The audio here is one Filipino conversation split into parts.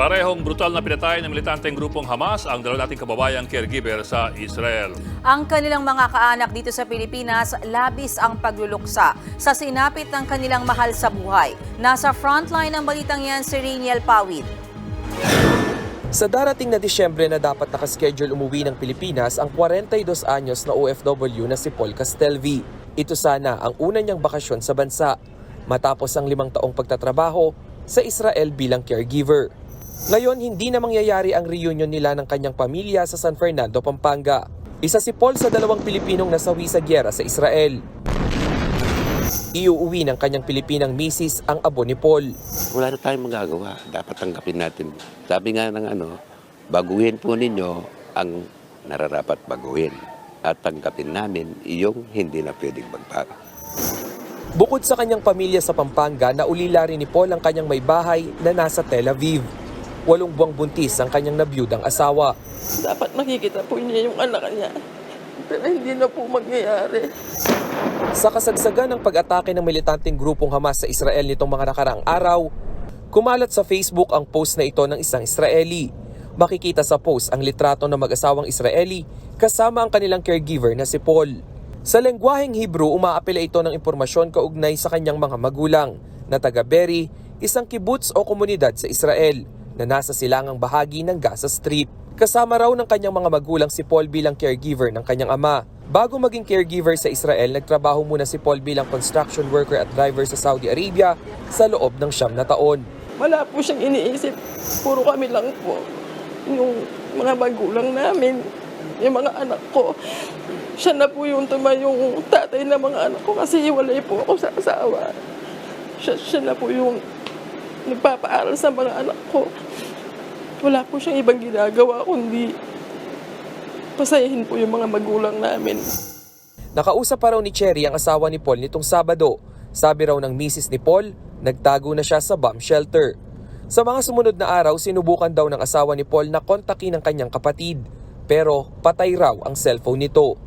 Parehong brutal na pinatay ng militanteng grupong Hamas ang dalawa nating kababayang caregiver sa Israel. Ang kanilang mga kaanak dito sa Pilipinas, labis ang pagluluksa sa sinapit ng kanilang mahal sa buhay. Nasa frontline ng balitang yan si Rainiel Pawid. Sa darating na Disyembre na dapat nakaschedule umuwi ng Pilipinas ang 42 anyos na OFW na si Paul Castelvi. Ito sana ang una niyang bakasyon sa bansa matapos ang limang taong pagtatrabaho sa Israel bilang caregiver. Ngayon, hindi na mangyayari ang reunion nila ng kanyang pamilya sa San Fernando, Pampanga. Isa si Paul sa dalawang Pilipinong nasawi sa gyera sa Israel. Iuuwi ng kanyang Pilipinang misis ang abo ni Paul. wala na tayong magagawa. Dapat tanggapin natin. Sabi nga ng ano, baguhin po ninyo ang nararapat baguhin. At tanggapin namin yung hindi na pwedeng magbago. Bukod sa kanyang pamilya sa Pampanga, naulila rin ni Paul ang kanyang may bahay na nasa Tel Aviv. Walong buwang buntis ang kanyang nabiyudang asawa. Dapat makikita po niya yung anak niya. Pero hindi na po mangyayari. Sa kasagsagan ng pag-atake ng militanteng grupong Hamas sa Israel nitong mga nakaraang araw, kumalat sa Facebook ang post na ito ng isang Israeli. Makikita sa post ang litrato ng mag-asawang Israeli kasama ang kanilang caregiver na si Paul. Sa lengguaheng Hebrew, umaapela ito ng impormasyon kaugnay sa kanyang mga magulang na taga Beri, isang kibbutz o komunidad sa Israel na nasa silangang bahagi ng Gaza Strip. Kasama raw ng kanyang mga magulang si Paul bilang caregiver ng kanyang ama. Bago maging caregiver sa Israel, nagtrabaho muna si Paul bilang construction worker at driver sa Saudi Arabia sa loob ng siyam na taon. Wala po siyang iniisip. Puro kami lang po. Yung mga magulang namin, yung mga anak ko. Siya na po yung tumayong tatay ng mga anak ko kasi iwalay po ako sa asawa. Siya, siya na po yung nagpapaaral sa mga anak ko. Wala po siyang ibang ginagawa kundi pasayahin po yung mga magulang namin. Nakausap pa raw ni Cherry ang asawa ni Paul nitong Sabado. Sabi raw ng misis ni Paul, nagtago na siya sa bomb shelter. Sa mga sumunod na araw, sinubukan daw ng asawa ni Paul na kontakin ang kanyang kapatid. Pero patay raw ang cellphone nito.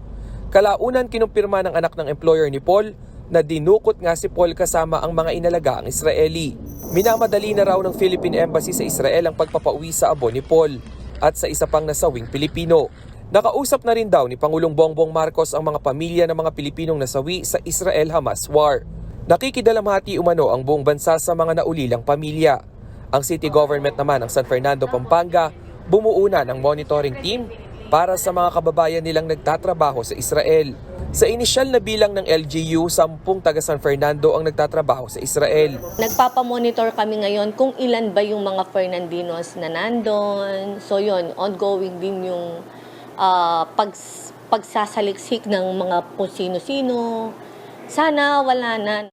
Kalaunan kinumpirma ng anak ng employer ni Paul na dinukot nga si Paul kasama ang mga inalaga ang Israeli. Minamadali na raw ng Philippine Embassy sa Israel ang pagpapauwi sa abo ni Paul at sa isa pang nasawing Pilipino. Nakausap na rin daw ni Pangulong Bongbong Marcos ang mga pamilya ng mga Pilipinong nasawi sa Israel-Hamas war. Nakikidalamhati umano ang buong bansa sa mga naulilang pamilya. Ang city government naman ng San Fernando, Pampanga, bumuo na ng monitoring team para sa mga kababayan nilang nagtatrabaho sa Israel. Sa inisyal na bilang ng LGU, 10 taga San Fernando ang nagtatrabaho sa Israel. Nagpapamonitor kami ngayon kung ilan ba yung mga Fernandinos na nandun. So yun, ongoing din yung ah, pags, pagsasaliksik ng mga kung sino-sino. Sana wala na.